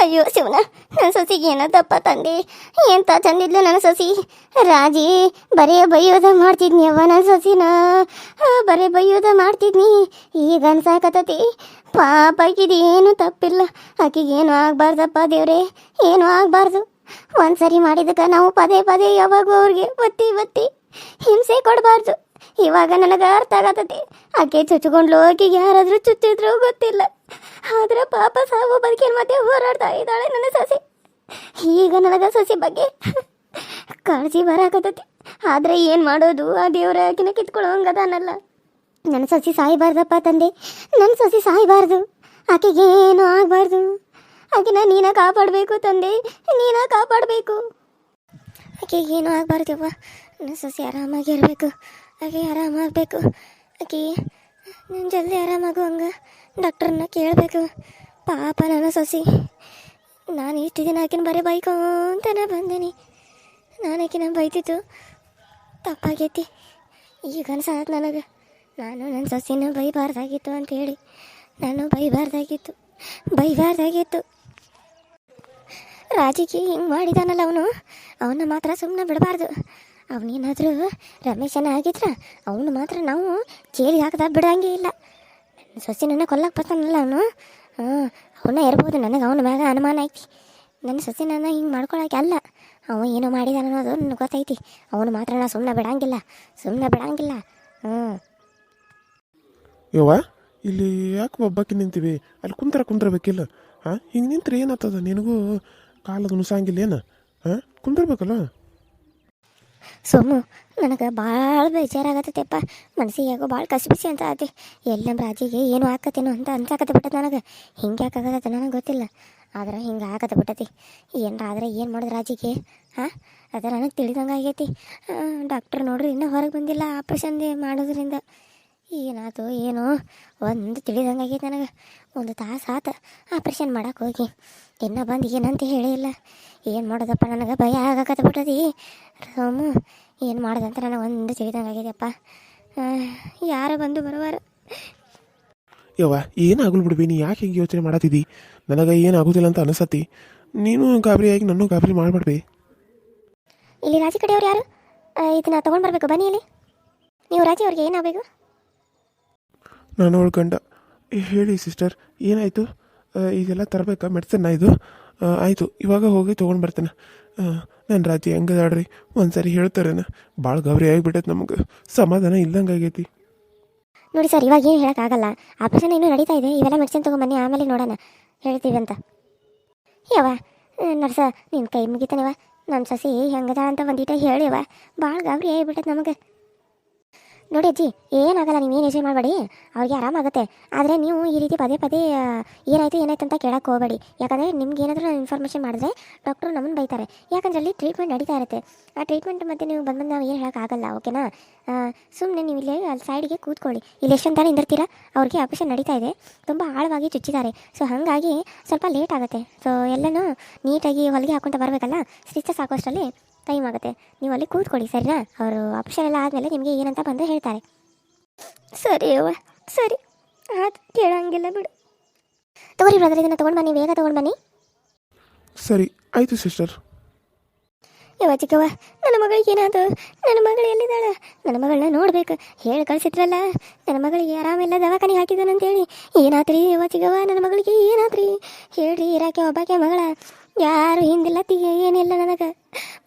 ಅಯ್ಯೋ ಶಿವನ ನನ್ನ ಸೊಸಿಗೆ ಏನೋ ತಪ್ಪ ತಂದೆ. ಎಂತ ತಂದಿದ್ಲು ನನ್ನ ಸೊಸಿ? ರಾಜಿ, ಬರೀ ಬೈಯೋದ ಮಾಡ್ತಿದ್ನಿ ಅವ್ವ ನನ್ನ ಸೊಸಿನ. ಬರೆ ಬೈಯೋದ ಮಾಡ್ತಿದ್ನಿ. ಈಗ ಅನ್ಸಾಕತ್ತತಿ. ಪಾಪ ಆಕಿದು ಏನು ತಪ್ಪಿಲ್ಲ. ಆಕಿಗೆ ಆಗಬಾರ್ದಪ್ಪ ಆಗ್ಬಾರ್ದಪ್ಪ ದೇವ್ರೆ, ಏನು ಆಗ್ಬಾರ್ದು. ಒಂದ್ಸರಿ ಮಾಡಿದಕ್ಕೆ ನಾವು ಪದೇ ಪದೇ ಯಾವಾಗೂ ಅವ್ರಿಗೆ ಒತ್ತಿ ಒತ್ತಿ ಹಿಂಸೆ ಕೊಡಬಾರ್ದು. ಇವಾಗ ನನಗೆ ಅರ್ಥ ಆಗತೈತಿ. ಆಕೆ ಚುಚ್ಕೊಂಡ್ಲು ಆಕೆಗೆ ಯಾರಾದರೂ ಚುಚ್ಚಿದ್ರು ಗೊತ್ತಿಲ್ಲ. ಆದ್ರೆ ಪಾಪ ಸಾವು ಬದುಕಿನ ಮತ್ತೆ ಹೋರಾಡ್ತಾ ಇದ್ದಾಳೆ ನನ್ನ ಸಸಿ. ಈಗ ನನಗೆ ಸಸಿ ಬಗ್ಗೆ ಕಾಳಜಿ ಬರಾಕತೈತಿ ಆದ್ರೆ ಏನು ಮಾಡೋದು? ಆ ದೇವ್ರ ಆಕಿನ ಕಿತ್ಕೊಳ್ಳೋಂಗದಾನಲ್ಲ ನನ್ನ ಸಸಿ ಸಾಯಬಾರ್ದಪ್ಪ ತಂದೆ. ನನ್ನ ಸಸಿ ಸಾಯಬಾರ್ದು. ಆಕೆಗೆ ಏನು ಆಗಬಾರ್ದು? ಆಕಿನ ನೀನ ಕಾಪಾಡಬೇಕು ತಂದೆ. ನೀನ ಕಾಪಾಡಬೇಕು. ಆಕೆಗೆ ಏನು ಆಗ್ಬಾರ್ದಪ್ಪ ನನ್ನ ಸಸಿ ಆರಾಮಾಗಿ ಇರಬೇಕು. ಆಕೆ ಆರಾಮಾಗಬೇಕು ಆಕೆ, ನಾನು ಜಲ್ದಿ ಆರಾಮಾಗುವಂಗ ಡಾಕ್ಟ್ರನ್ನ ಕೇಳಬೇಕು. ಪಾಪ ನನ್ನ ಸೊಸಿ. ನಾನು ಇಷ್ಟು ದಿನ ಆಕಿನ ಬರೀ ಬೈಕೊಂತಾನೆ ಬಂದೀನಿ. ನಾನು ಆಕಿನ ಬೈತಿತ್ತು ತಪ್ಪಾಗೈತಿ. ಈಗ ಅನ್ಸಾತ್ ನನಗೆ. ನಾನು ನನ್ನ ಸೊಸಿನ ಬೈಬಾರ್ದಾಗಿತ್ತು ಅಂತೇಳಿ. ನಾನು ಬೈಬಾರ್ದಾಗಿತ್ತು. ಬೈಬಾರ್ದಾಗಿತ್ತು. ರಾಜಿಗೆ ಹಿಂಗೆ ಮಾಡಿದಾನಲ್ಲ ಅವನು. ಅವನ್ನ ಮಾತ್ರ ಸುಮ್ಮನೆ ಬಿಡಬಾರ್ದು. ಅವನೇನಾದರೂ ರಮೇಶನ ಆಗಿದ್ರ, ಅವನು ಮಾತ್ರ ನಾವು ಚೇರಿ ಹಾಕದ ಬಿಡಂಗೆ ಇಲ್ಲ. ನನ್ನ ಸೊಸೆನನ್ನ ಕೊಲ್ಲಕ್ಕೆ ಬರ್ತಾನಲ್ಲ ಅವನು. ಹಾಂ ಅವನ್ನ ಇರ್ಬೋದು, ನನಗೆ ಅವನ ಮ್ಯಾಗ ಅನುಮಾನ ಐತಿ. ನನ್ನ ಸೊಸೆನನ್ನ ಹಿಂಗೆ ಮಾಡ್ಕೊಳಕ್ಕೆ ಅಲ್ಲ. ಅವ ಏನೋ ಮಾಡಿದಾನ ಅನ್ನೋದು ನನಗೆ ಗೊತ್ತೈತಿ. ಅವನು ಮಾತ್ರ ನಾ ಸುಮ್ಮನೆ ಬಿಡಂಗಿಲ್ಲ ಸುಮ್ಮನೆ ಬಿಡಂಗಿಲ್ಲ. ಹ್ಞೂ ಯವ್ವ, ಇಲ್ಲಿ ಯಾಕೆ ಒಬ್ಬಕ್ಕೆ ನಿಂತೀವಿ? ಅಲ್ಲಿ ಕುಂತ್ರ ಕುಂದ್ರಬೇಕಿಲ್ಲ. ಹಾಂ, ಹಿಂಗೆ ನಿಂತ್ರೆ ಏನಾಗ್ತದೆ? ನಿನಗೂ ಕಾಲದ ನುಸಾಂಗಿಲ್ಲ ಏನು ಹಾಂ, ಕುಂದ್ರಬೇಕಲ್ಲ? ಸೋಮು, ನನಗೆ ಭಾಳ ಬೇಜಾರಾಗತ್ತೆಪ್ಪ ಮನಸ್ಸಿಗೆ ಯಾಕೋ ಭಾಳ ಕಸಿಬಿಸಿ ಅಂತ ಆತಿ. ಎಲ್ಲ ರಾಜಿಗೆ ಏನು ಆಕತ್ತೇನೋ ಅಂತ ಅನ್ಸಾಕತ್ತೆ ಬಿಟ್ಟದ ನನಗೆ. ಹಿಂಗೆ ಯಾಕಾಗತ್ತೆ ನನಗೆ ಗೊತ್ತಿಲ್ಲ. ಆದ್ರೆ ಹಿಂಗೆ ಆಗತ್ತೆ ಬಿಟ್ಟತಿ. ಏನಾರ ಆದ್ರೆ ಏನು ಮಾಡೋದು ರಾಜಿಗೆ? ಹಾಂ? ಅದು ನನಗೆ ತಿಳಿದಂಗೆ ಆಗೈತಿ. ಡಾಕ್ಟ್ರ್ ನೋಡ್ರಿ, ಇನ್ನೂ ಹೊರಗೆ ಬಂದಿಲ್ಲ ಆಪ್ರೇಷನ್ ಮಾಡೋದ್ರಿಂದ. ಏನಾಯ್ತು, ಏನು? ಒಂದು ತಿಳಿದಂಗೆ ಆಗೈತೆ ನನಗೆ. ಒಂದು ತಾಸು ಆತ ಆಪ್ರೇಷನ್ ಮಾಡಕ್ಕೆ ಹೋಗಿ. ಇನ್ನೂ ಬಂದು ಏನಂತ ಹೇಳಿಲ್ಲ ಏನು ಮಾಡೋದಪ್ಪ ನನಗೆ ಭಯ ಆಗಕತ್ತ ಬಿಟ್ಟದಿ ಸೋಮು ಏನು ಮಾಡೋದಂತ ನನಗೆ ಒಂದು ತಿಳಿದಂಗಾಗಿದೆಯಪ್ಪ ಯಾರು ಬಂದು ಬರುವಾರ. ಯವ್ವ ಏನಾಗಲ್ ಬಿಡ್ಬಿ ನೀ ಯಾಕೆ ಹಿಂಗೆ ಯೋಚನೆ ಮಾಡತ್ತಿದ್ದಿ ನನಗೆ ಏನಾಗೋದಿಲ್ಲ ಅಂತ ಅನಿಸತ್ತಿ. ನೀನು ಗಾಬರಿಯಾಗಿ ನನ್ನೂ ಗಾಬರಿ ಮಾಡಬೇಡ್ಬಿ. ಇಲ್ಲಿ ರಾಜಿ ಕಡೆಯವ್ರು ಯಾರು? ಆ, ಇದನ್ನ ತೊಗೊಂಡು ಬರಬೇಕು ಬನ್ನಿ ಇಲ್ಲಿ. ನೀವು ರಾಜಿ ಅವ್ರಿಗೆ ಏನಾಗಬೇಕು ನಾನು ಅವಳ ಗಂಡ. ಏ, ಹೇಳಿ ಸಿಸ್ಟರ್ ಏನಾಯಿತು? ಇದೆಲ್ಲ ತರಬೇಕಾ ಮೆಡಿಸನ್ನ ಇದು? ಆಯಿತು, ಇವಾಗ ಹೋಗಿ ತೊಗೊಂಡು ಬರ್ತೇನೆ. ನನ್ನ ರಾಜಿ ಹೆಂಗದಾಡ್ರಿ ಒಂದು ಸರಿ ಹೇಳ್ತಾರೇನ. ಭಾಳ ಗಾಬರಿ ಆಗಿಬಿಟ್ಟೈತೆ ನಮಗೆ. ಸಮಾಧಾನ ಇಲ್ದಂಗೆ ಆಗೈತಿ. ನೋಡಿ ಸರ್, ಇವಾಗ ಏನು ಹೇಳೋಕ್ಕಾಗಲ್ಲ ಆಪ್ರೇಷನ್ ಇನ್ನೂ ನಡೀತಾ ಇದೆ, ಇವೆಲ್ಲ ಮೆಡಿಸಿನ್ ತೊಗೊಂಬನ್ನಿ ಆಮೇಲೆ ನೋಡೋಣ. ಹೇಳ್ತೀವಿ ಅಂತ. ಯವ್ವ ನರ್ಸ ನಿನ್ನ ಕೈ ಮುಗಿತಾನೆವ ನನ್ನ ಸಸಿ ಹೆಂಗದ ಅಂತ ಒಂದಿಟ ಹೇಳಿವ ಭಾಳ ಗಾಬರಿ ಆಗಿಬಿಟ್ಟೈತೆ ನಮಗೆ. ನೋಡಿ ಅಜ್ಜಿ, ಏನಾಗಲ್ಲ ಏನು ಯೋಚನೆ ಮಾಡಬೇಡಿ. ಅವ್ರಿಗೆ ಆರಾಮಾಗುತ್ತೆ. ಆದರೆ ನೀವು ಈ ರೀತಿ ಪದೇ ಪದೇ ಏನಾಯಿತು, ಏನಾಯ್ತು ಅಂತ ಕೇಳಕ್ಕೆ ಹೋಗಬೇಡಿ. ಯಾಕಂದರೆ ನಿಮ್ಗೆ ಏನಾದರೂ ಇನ್ಫಾರ್ಮೇಷನ್ ಮಾಡಿದ್ರೆ ಡಾಕ್ಟ್ರು ನಮ್ಮನ್ನು ಬೈತಾರೆ. ಯಾಕಂದ್ರೆ ಅಲ್ಲಿ ಟ್ರೀಟ್ಮೆಂಟ್ ನಡೀತಾ ಇರುತ್ತೆ. ಆ ಟ್ರೀಟ್ಮೆಂಟ್ ಮತ್ತೆ ನೀವು ಬಂದು ನಾವು ಏನು ಹೇಳೋಕ್ಕಾಗಲ್ಲ ಓಕೆನಾ ಸುಮ್ಮನೆ ನೀವು ಇಲ್ಲಿ ಅಲ್ಲಿ ಸೈಡ್ಗೆ ಕೂತ್ಕೊಳ್ಳಿ. ಇಲ್ಲಿ ಎಷ್ಟೊಂದು ತಾನೇ ಇಂದಿರ್ತೀರಾ ಅವ್ರಿಗೆ ಆಪರೇಷನ್ ನಡೀತಾ ಇದೆ. ತುಂಬ ಆಳವಾಗಿ ಚುಚ್ಚಿದ್ದಾರೆ. ಸೊ ಹಾಗಾಗಿ ಸ್ವಲ್ಪ ಲೇಟ್ ಆಗುತ್ತೆ. ಸೊ ಎಲ್ಲನೂ ನೀಟಾಗಿ ಹೊಲಿಗೆ ಹಾಕ್ಕೊಂತ ಬರಬೇಕಲ್ಲ? ಸ್ಟಿಚಸ್ ಹಾಕೋಷ್ಟರಲ್ಲಿ ಟೈಮ್ ಆಗುತ್ತೆ. ನೀವು ಅಲ್ಲಿ ಕೂತ್ಕೊಳ್ಳಿ ಸರಿನಾ? ಅವರು ಆಪ್ಷನ್ ಎಲ್ಲ ಆದಮೇಲೆ ನಿಮಗೆ ಏನಂತ ಬಂದು ಹೇಳ್ತಾರೆ. ಸರಿ ಅವ್ವ ಸರಿ. ಆಯ್ತು ಕೇಳಂಗಿಲ್ಲ ಬಿಡು. ತಗೋರಿ ಬ್ರದರ್ ಇದನ್ನು ತೊಗೊಂಡು ಬನ್ನಿ ಬೇಗ ತೊಗೊಂಡು ಬನ್ನಿ. ಸರಿ ಆಯಿತು ಸಿಸ್ಟರ್ ಯವ್ವ ಚಿಕ್ಕವ್ವ ನನ್ನ ಮಗಳಿಗೆ ಏನಾಯ್ತು ನನ್ನ ಮಗಳು ಎಲ್ಲಿದ್ದಾಳೆ? ನನ್ನ ಮಗಳನ್ನ ನೋಡ್ಬೇಕು. ಹೇಳಿ ಕಳಿಸಿದ್ರಲ್ಲ? ನನ್ನ ಮಗಳಿಗೆ ಆರಾಮಿಲ್ಲ ದವಾಖಾನೆ ಹಾಕಿದಾನಂತೇಳಿ ಏನಾತ್ರಿ ಯವ್ವ ಚಿಕ್ಕವ್ವ? ನನ್ನ ಮಗಳಿಗೆ ಏನಾತ್ರಿ ಹೇಳ್ರಿ ಇರಾಕೆ ಒಬ್ಬಾಕೆ ಮಗಳ. ಯಾರು ಹಿಂದಿಲ್ಲ ತಿಗೆ ಏನಿಲ್ಲ ನನಗೆ.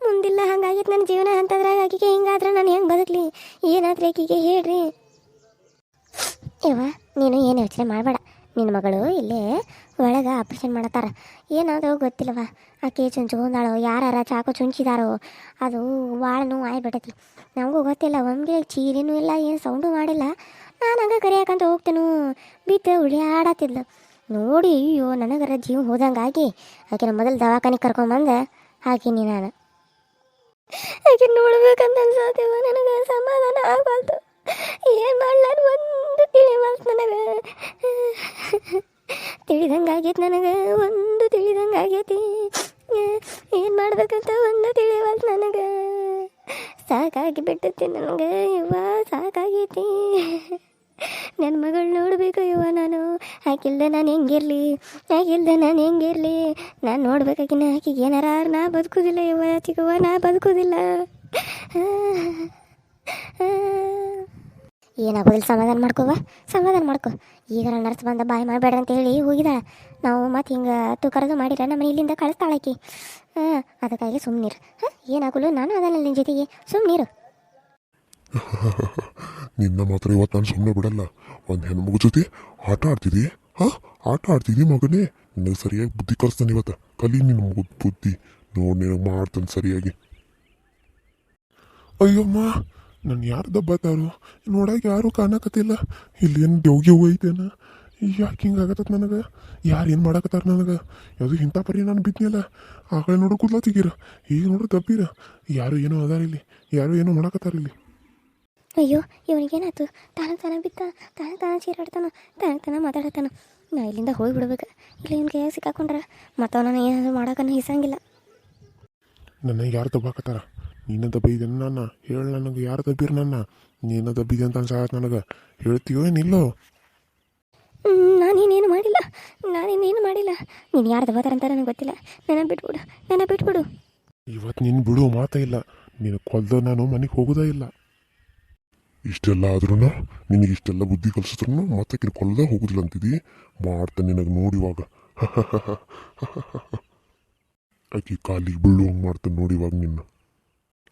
ಮುಂದಿಲ್ಲ, ಹಂಗಾಗಿತ್ತು ನನ್ನ ಜೀವನ ಅಂತದ್ರಾಗ ಆಕಿಗೆ ಹಿಂಗಾದ್ರೆ ನಾನು ಹೆಂಗೆ ಬದುಕಲಿ? ಏನಾದ್ರೆ ಆಕಿಗೆ ಹೇಳ್ರಿ. ಯವ್ವ, ನೀನು ಏನು ಯೋಚನೆ ಮಾಡಬೇಡ. ನಿನ್ನ ಮಗಳು ಇಲ್ಲೇ ಒಳಗೆ ಆಪ್ರೇಷನ್ ಮಾಡತ್ತಾರ. ಏನಾದರೂ ಗೊತ್ತಿಲ್ಲವ ಆಕೆ ಚುಂಚ್ಕೊಂಡಾಳೋ ಯಾರು ಚಾಕು ಚುಂಚಿದಾರೋ, ಅದು ಭಾಳ ನೋವು ಆಗ್ಬಿಟ್ಟೈತಿ ನಮಗೂ ಗೊತ್ತಿಲ್ಲ, ಒಮ್ಗೆ ಚೀರಿನೂ ಇಲ್ಲ, ಏನು ಸೌಂಡು ಮಾಡಿಲ್ಲ. ನಾನು ಹಂಗೆ ಕರಿಯಾಕಂತ ಹೋಗ್ತೇನು. ಬಿಟ್ಟು ಉಳಿಯಾಡತ್ತಿದ್ಲು. ನೋಡಿ, ಅಯ್ಯೋ, ನನಗರ ಜೀವ ಹೋದಂಗಾಗಿ ಆಕೆ ಮೊದಲು ದವಾಖಾನೆ ಕರ್ಕೊಂಬಂದ ಹಾಕಿನಿ ನಾನು. ಆಕೆ ನೋಡ್ಬೇಕಂತ ಅನ್ಸತ್ತೇವ ನನಗೆ ಸಮಾಧಾನ ಆಗ್ಬಾರ್ದು. ಏನು ಮಾಡ್ಲಾರ ಒಂದು ತಿಳಿಬಾರ್ದು ನನಗೆ. ತಿಳಿದಂಗೆ ನನಗೆ, ಒಂದು ತಿಳಿದಂಗೆ ಆಗೈತಿ ಏನು ಮಾಡ್ಬೇಕಂತ ಒಂದು ತಿಳಿವಲ್ತು ನನಗೆ. ಸಾಕಾಗಿ ಬಿಟ್ಟೈತಿ ನನಗೆ ಇವ ಸಾಕಾಗೈತಿ. ನನ್ನ ಮಗಳು ನೋಡಬೇಕು ಇವ ನಾನು. ಆಕಿಲ್ದ ನಾನು ಹೆಂಗಿರಲಿ? ಆಕಿಲ್ದೆ ನಾನು ಹೆಂಗಿರ್ಲಿ? ನಾನು ನೋಡ್ಬೇಕಾಗಿನ ಆಕಿಗೆ ಏನಾರ ನಾ ಬದುಕುದಿಲ್ಲ ಇವ ಚಿಕ್ಕವ್ವ ನಾ ಬದುಕುದಿಲ್ಲ. ಏನಾಗೋದಿಲ್ಲ ಸಮಾಧಾನ ಮಾಡ್ಕೋವ ಸಮಾಧಾನ ಮಾಡ್ಕೊ. ಈಗ ನರ್ಸ್ ಬಂದ ಬಾಯ್ ಮಾಡಬೇಡ ಅಂತ ಹೇಳಿ ಹೋಗಿದಾಳ ನಾವು ಮತ್ತೆ ಹಿಂಗೆ ತೂಕರದು ಮಾಡಿರ ನಮ್ಮ ಇಲ್ಲಿಂದ ಕಳಿಸ್ತಾಳಾಕಿ ಹಾಂ, ಅದಕ್ಕಾಗಿ ಸುಮ್ಮನಿರು ಹಾಂ, ಏನಾಗಲು ನಾನು ಅದಲ್ಲ ನಿನ್ನ ಜೊತೆಗೆ. ಸುಮ್ಮನಿರು ನಿನ್ನ ಮಾತ್ರ ಇವತ್ತು ನಾನು ಸುಮ್ಮನೆ ಬಿಡಲ್ಲ. ಒಂದು ಹೆಣ್ಮಗು ಜೊತೆ ಆಟ ಆಡ್ತಿದ್ದಿ ಹಾ? ಆಟ ಆಡ್ತಿದ್ದಿ ಮಗನೇ? ನಿನಗೆ ಸರಿಯಾಗಿ ಬುದ್ಧಿ ಕಲಿಸ್ತಾನೆ ಇವತ್ತು. ಕಲಿ ನಿನ್ನ ಮಗು ಬುದ್ಧಿ. ನೋಡಿ ನಿನಗೆ ಮಾಡ್ತಾನೆ ಸರಿಯಾಗಿ. ಅಯ್ಯಮ್ಮ, ನಾನು ಯಾರು ದಬ್ಬತ್ತಾರು ನೋಡಾಗ ಯಾರೂ ಕಾಣಕತ್ತಿಲ್ಲ. ಇಲ್ಲಿ ಏನು ದೇವ್ಗೆ ಹೋಯ್ತೇನ ಯಾಕೆ ಹಿಂಗೆ ಆಗತ್ತ ನನಗೆ? ಯಾರು ಏನು ಮಾಡಕತ್ತಾರ ನನಗೆ? ಯಾವುದು ಇಂಥ ಪರಿ ನಾನು ಬಿದ್ನಿಲ್ಲ ಆಕಡೆ ನೋಡು ಕೂದಲ ತೆಗೀರ. ಈಗ ನೋಡ್ರಿ ದಬ್ಬಿರ. ಯಾರು ಏನೋ ಅದಾರ ಇಲ್ಲಿ. ಯಾರು ಏನೋ ಮಾಡಕತ್ತಾರ ಇಲ್ಲಿ. ಅಯ್ಯೋ ಇವನಿಗೇನಾಯ್ತು? ತಾನ ತಾನ ಬಿತ್ತ ತಾನ ತಾನ ಚೀರಾಡ್ತಾನ ತಾನ ತಾನ ಮಾತಾಡತಾನ ನಾ ಇಲ್ಲಿಂದ ಹೋಗ್ಬಿಡ್ಬೇಕು ಇಲ್ಲ ಇವ್ನ ಕೈಯಾಗ ಸಿಕ್ಕಾಕೊಂಡ್ರೆ? ಮತ್ತು ಅವನ ಏನಾದರೂ ಮಾಡೋಕನ್ನ ಹಿಸಂಗಿಲ್ಲ ನನ್ನ ಯಾರು ತಬ್ಬಾಕತ್ತಾರ ನೀನ ದಬ್ಬಿದೆ ನನ್ನ. ಹೇಳು ನನಗೆ ಯಾರು ದಬ್ಬಿರ ನನ್ನ? ನೀನ ದಬ್ಬಿದೆ ಅಂತ ಅನ್ಸಾಕ ನನಗೆ. ಹೇಳ್ತೀಯೋ ಏನಿಲ್ಲೋ? ನಾನೇನೇನು ಮಾಡಿಲ್ಲ. ನಾನೇನೇನು ಮಾಡಿಲ್ಲ. ನೀನು ಯಾರ್ದು ಅಂತ ನನಗೆ ಗೊತ್ತಿಲ್ಲ. ನನ್ನ ಬಿಟ್ಬಿಡು. ನನ್ನ ಬಿಟ್ಬಿಡು. ಇವತ್ತು ನಿನ್ನ ಬಿಡು ಮಾತೇ ಇಲ್ಲ. ನೀನು ಕೊಲ್ದ ನಾನು ಮನೆಗೆ ಹೋಗೋದೇ ಇಲ್ಲ. ಇಷ್ಟೆಲ್ಲ ಆದ್ರೂ ನಿನಗೆ ಇಷ್ಟೆಲ್ಲ ಬುದ್ಧಿ ಕಲಿಸಿದ್ರು ಮತ್ತೆ ಕೊಲ್ಲದೆ ಹೋಗುದಿಲ್ಲ ಅಂತಿದ್ದಿ ಮಾಡ್ತಾನೆ ನಿನಗೆ ನೋಡಿವಾಗ. ಆಕಿ ಕಾಲಿಗೆ ಬೀಳುವಂಗೆ ಮಾಡ್ತಾನೆ ನೋಡಿವಾಗ ನಿನ್ನ.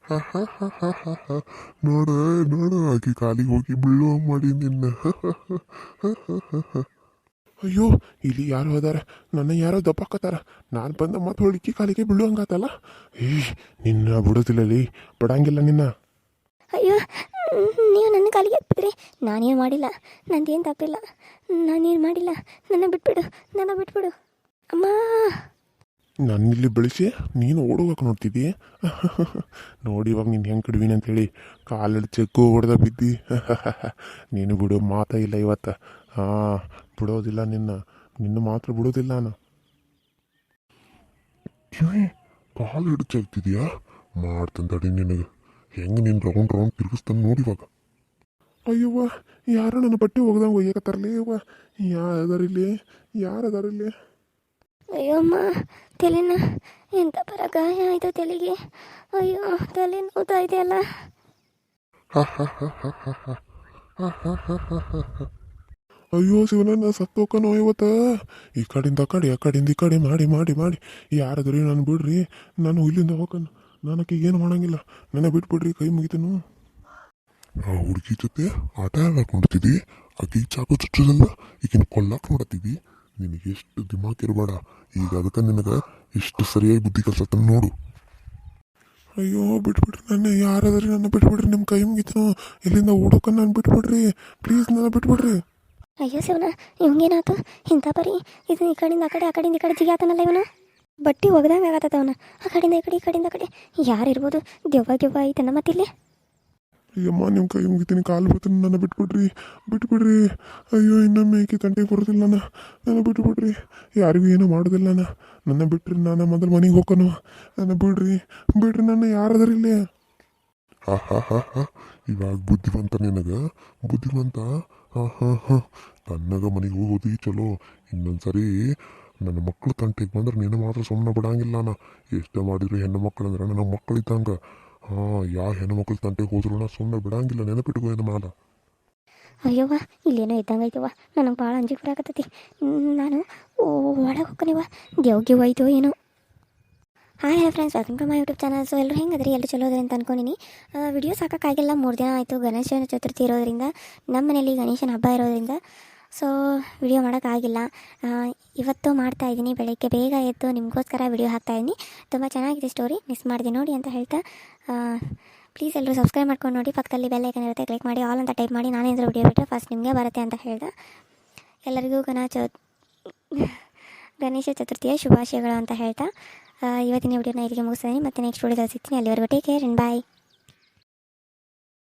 ನೋಡ ನೋಡ, ಆಕಿ ಕಾಲಿಗೆ ಹೋಗಿ ಬೀಳುವಂಗೆ ಮಾಡಿ ನಿನ್ನ. ಅಯ್ಯೋ, ಇಲ್ಲಿ ಯಾರು ಅದಾರ. ನನ್ನ ಯಾರೋ ದಪ್ಪಾಕತ್ತಾರ. ನಾನು ಬಂದ ಮತ್ತೆ ಹೊಳಿಕೆ ಕಾಲಿಗೆ ಬೀಳುವಂಗಾತಲ್ಲ ಏ ನಿನ್ನ ಬಿಡೋದಿಲ್ಲ ಬಿಡಂಗಿಲ್ಲ ನಿನ್ನ. ಅಯ್ಯೋ ಕಾಲಿಗೆ ಹಾಕ್ಬಿಟ್ರಿ ನಾನೇನು ಮಾಡಿಲ್ಲ. ನಂದೇನು ತಪ್ಪಿಲ್ಲ. ನಾನೇನು ಮಾಡಿಲ್ಲ. ನನ್ನ ಬಿಟ್ಬಿಡು. ನನ್ನ ಬಿಟ್ಬಿಡು. ಅಮ್ಮ! ನನ್ನಿಲ್ಲಿ ಬೆಳೆಸಿ ನೀನು ಓಡೋಗಕ್ಕೆ ನೋಡ್ತಿದ್ದಿ? ನೋಡಿ ಇವಾಗ ನೀನು ಹೆಂಗೆ ಕಡಿವಿನಿ ಅಂತೇಳಿ ಕಾಲಲ್ಲಿ ಚೆಕ್ಕು ಹೊಡೆದ ಬಿದ್ದಿ. ನೀನು ಬಿಡು ಮಾತ ಇಲ್ಲ ಇವತ್ತು. ಹಾಂ ಬಿಡೋದಿಲ್ಲ ನಿನ್ನ. ನಿನ್ನ ಮಾತ್ರ ಬಿಡೋದಿಲ್ಲ ನಾನು. ಕಿವಿ ಕಾಲು ಹಿಡಿಚಾಗ್ತಿದ್ಯಾ ಮಾಡ್ತಂತಡಿ ತಡಿ ನಿನಗೆ. ಹೆಂಗೆ ನೀನು ರೌಂಡ್ ರೌಂಡ್ ತಿರುಗಿಸ್ತಾನೆ ನೋಡಿವಾಗ ಅಯ್ಯವ್ವ ಯಾರ ನನ್ನ ಬಟ್ಟೆ ಒಗ್ದಂಗೆ ಒಯ್ಯಕತ್ತಾರಲಿ ಅವ್ವ ಯಾರು ಅದಾರಿಲ್ಲಿ ಯಾರು ಅದಾರಿಲ್ಲಿ ಅಯ್ಯೋ ಅಮ್ಮ ತಲೆನ ಎಂತ ಪರ ಗಾಯ ಆಯಿತು ತಲೆಗೆ ಅಯ್ಯೋ ತಲೆ ನೋವ್ತಾ ಇದೆಯಲ್ಲ ಅಯ್ಯೋ ಶಿವನನ್ನ ಸತ್ತೋಕನೋ ಇವತ್ತ ಈ ಕಡೆಯಿಂದ ಆ ಕಡೆ ಆ ಕಡೆಯಿಂದ ಈ ಕಡೆ ಮಾಡಿ ಮಾಡಿ ಮಾಡಿ ಯಾರಾದ್ರಿ ನಾನು ಬಿಡ್ರಿ ನಾನು ಇಲ್ಲಿಂದ ಹೋಗನು ನನಗೆ ಏನು ಮಾಡಂಗಿಲ್ಲ ನನ್ನ ಬಿಟ್ಬಿಡ್ರಿ ಕೈ ಮುಗಿತನು ಹುಡುಗಿ ಜೊತೆ ಆಟ ಆಡಕ್ಕೆ ನೋಡ್ತಿದ್ದಿ? ಆಕೆ ಚಾಕು ಚುಚ್ಚೋದಲ್ಲ ಈಗಿನ ಕೊಲ್ಲಕ್ಕೆ ನೋಡತ್ತಿದ್ದಿ. ನಿನಗೆ ಎಷ್ಟು ದಿಮಾಕ್ ಇರಬೇಡ. ಈಗ ಅದಕ್ಕೆ ನಿನಗೆ ಇಷ್ಟು ಸರಿಯಾಗಿ ಬುದ್ಧಿ ಕಲ್ಸತ್ತ ನೋಡು. ಅಯ್ಯೋ ಬಿಟ್ಬಿಡ್ರಿ ನನ್ನ. ಯಾರಾದ್ರಿ ನನ್ನ ಬಿಟ್ಬಿಡ್ರಿ ನಿಮ್ಮ ಕೈ ಮುಗಿತು. ಇಲ್ಲಿಂದ ಓಡೋಕ ನಾನು ಬಿಟ್ಬಿಡ್ರಿ. ಪ್ಲೀಸ್ ನನ್ನ ಬಿಟ್ಬಿಡ್ರಿ. ಅಯ್ಯೋ ಶಿವನ ಇವಂಗೇನಾಯ್ತು ಇಂಥ ಬರೀ ಇದು ಈ ಕಡೆಯಿಂದ ಆ ಕಡೆ ಆ ಕಡೆಯಿಂದ ಈ ಕಡೆ ಜಿಗಾತನಲ್ಲ ಇವನು? ಬಟ್ಟೆ ಒಗ್ದಂಗೆ ಆಗತ್ತದ ಅವನು ಆ ಕಡೆಯಿಂದ ಈ ಕಡೆ ಈ ಕಡೆಯಿಂದ ಆ ಕಡೆ. ಯಾರಿರ್ಬೋದು? ದೆವ್ವ ಗೆವ್ವ ಐತನ ಮತ್ತಿಲ್ಲಿ? ಅಯ್ಯಮ್ಮ ನಿಮ್ಮ ಕೈ ಮುಗಿತೀನಿ ಕಾಲು ಬರ್ತೀನಿ ನನ್ನ ಬಿಟ್ಬಿಡ್ರಿ ಬಿಟ್ಬಿಡ್ರಿ. ಅಯ್ಯೋ ಇನ್ನೊಮ್ಮೆ ಮೇಕೆ ತಂಟೆಗೆ ಬರೋದಿಲ್ಲ ನನ್ನ ನನ್ನ ಬಿಟ್ಬಿಡ್ರಿ. ಯಾರಿಗೂ ಏನೂ ಮಾಡೋದಿಲ್ಲ ನಾನು. ನನ್ನ ಬಿಟ್ರಿ ನಾನು ಮೊದಲು ಮನೆಗೆ ಹೋಗೋನು. ನನ್ನ ಬಿಡ್ರಿ ಬಿಡ್ರಿ, ನನ್ನ ಯಾರದರಿಲ್ಲೇ ಹಾ ಹಾ ಹಾ ಹಾ. ಇವಾಗ ಬುದ್ಧಿವಂತ ನಿನಗೆ. ಬುದ್ಧಿವಂತ? ಹಾ ಹಾ ಹಾ. ತನ್ನಗ ಮನೆಗೆ ಹೋಗೋದು ಚಲೋ. ಇನ್ನೊಂದ್ಸರಿ ನನ್ನ ಮಕ್ಕಳು ತಂಟೆಗೆ ಬಂದ್ರೆ ನೀನು ಮಾತ್ರ ಸುಮ್ಮನೆ ಬಿಡಂಗಿಲ್ಲ ನಾ ಎಷ್ಟೇ ಮಾಡಿದ್ರು ಹೆಣ್ಣು ಮಕ್ಕಳು ಅಂದ್ರೆ ನನ್ನ ಮಕ್ಕಳಿದ್ದಂಗೆ ಹಾಂ ಯಾವ ಹೆಣ್ಣು ಮಕ್ಕಳು ತಂಟೆಗೆ ಹೋದ್ರು ಸುಮ್ಮನೆ ಬಿಡಂಗಿಲ್ಲ, ನೆನಪಿಟ್ಕೋ ಏನು ಮಾಲ. ಅಯ್ಯವ್ವ, ಇಲ್ಲೇನೋ ಇದ್ದಂಗೆ ಐತವ್ವ ನನಗೆ ಭಾಳ ಅಂಜಿಕೆ ಬರಾಕತ್ತೈತಿ. ನಾನು ಒಳಗೆ ಹೋಗ್ಕನಿವ ದೇವ್ಗೆ ಹೋಯ್ತೋ ಏನೋ. Hi hello friends welcome to my YouTube channel so ಎಲ್ಲರೂ ಹೆಂಗದ್ರಿ? ಎಲ್ಲರೂ ಚಲೋ ಅದ್ರಿ ಅಂತ ಅನ್ಕೊಂಡಿನಿ. ವಿಡಿಯೋ ಸಾಕಾಗಿಲ್ಲ ಮೂರು ದಿನ ಆಯಿತು ಗಣೇಶನ ಚತುರ್ಥಿ ಇರೋದ್ರಿಂದ ನಮ್ಮ ಮನೇಲಿ ಗಣೇಶನ ಹಬ್ಬ ಇರೋದ್ರಿಂದ. ಸೊ ವಿಡಿಯೋ ಮಾಡೋಕ್ಕಾಗಿಲ್ಲ. ಇವತ್ತು ಮಾಡ್ತಾ ಇದ್ದೀನಿ. ಬೆಳಗ್ಗೆ ಬೇಗ ಎದ್ದು ನಿಮಗೋಸ್ಕರ ವಿಡಿಯೋ ಹಾಕ್ತಾ ಇದ್ದೀನಿ. ತುಂಬ ಚೆನ್ನಾಗಿದೆ ಸ್ಟೋರಿ ಮಿಸ್ ಮಾಡಿದೆ ನೋಡಿ ಅಂತ ಹೇಳ್ತಾ ಪ್ಲೀಸ್ ಎಲ್ಲರೂ ಸಬ್ಸ್ಕ್ರೈಬ್ ಮಾಡ್ಕೊಂಡು ನೋಡಿ. ಪಕ್ಕದಲ್ಲಿ ಬೆಲ್ ಐಕನ್ ಇರುತ್ತೆ ಕ್ಲಿಕ್ ಮಾಡಿ ಆಲ್ ಅಂತ ಟೈಪ್ ಮಾಡಿ. ನಾನೇನಾದರೂ ವಿಡಿಯೋ ಬಿಟ್ಟರೆ ಫಸ್ಟ್ ನಿಮಗೆ ಬರುತ್ತೆ ಅಂತ ಹೇಳ್ದೆ. ಎಲ್ಲರಿಗೂ ಗಣ ಚ, ಗಣೇಶ ಚತುರ್ಥಿಯ ಶುಭಾಶಯಗಳು ಅಂತ ಹೇಳ್ತಾ ಇವತ್ತಿನ ವಿಡಿಯೋನ ಇಲ್ಲಿಗೆ ಮುಗಿಸ್ತೀನಿ ಮತ್ತೆ ನೆಕ್ಸ್ಟ್ ವಿಡಿಯೋದಲ್ಲಿ ಸಿಗ್ತೀನಿ. ಅಲ್ಲಿವರೆಗೂ ಟೇಕ್ ಕೇರ್ ಅಂಡ್ ಬಾಯ್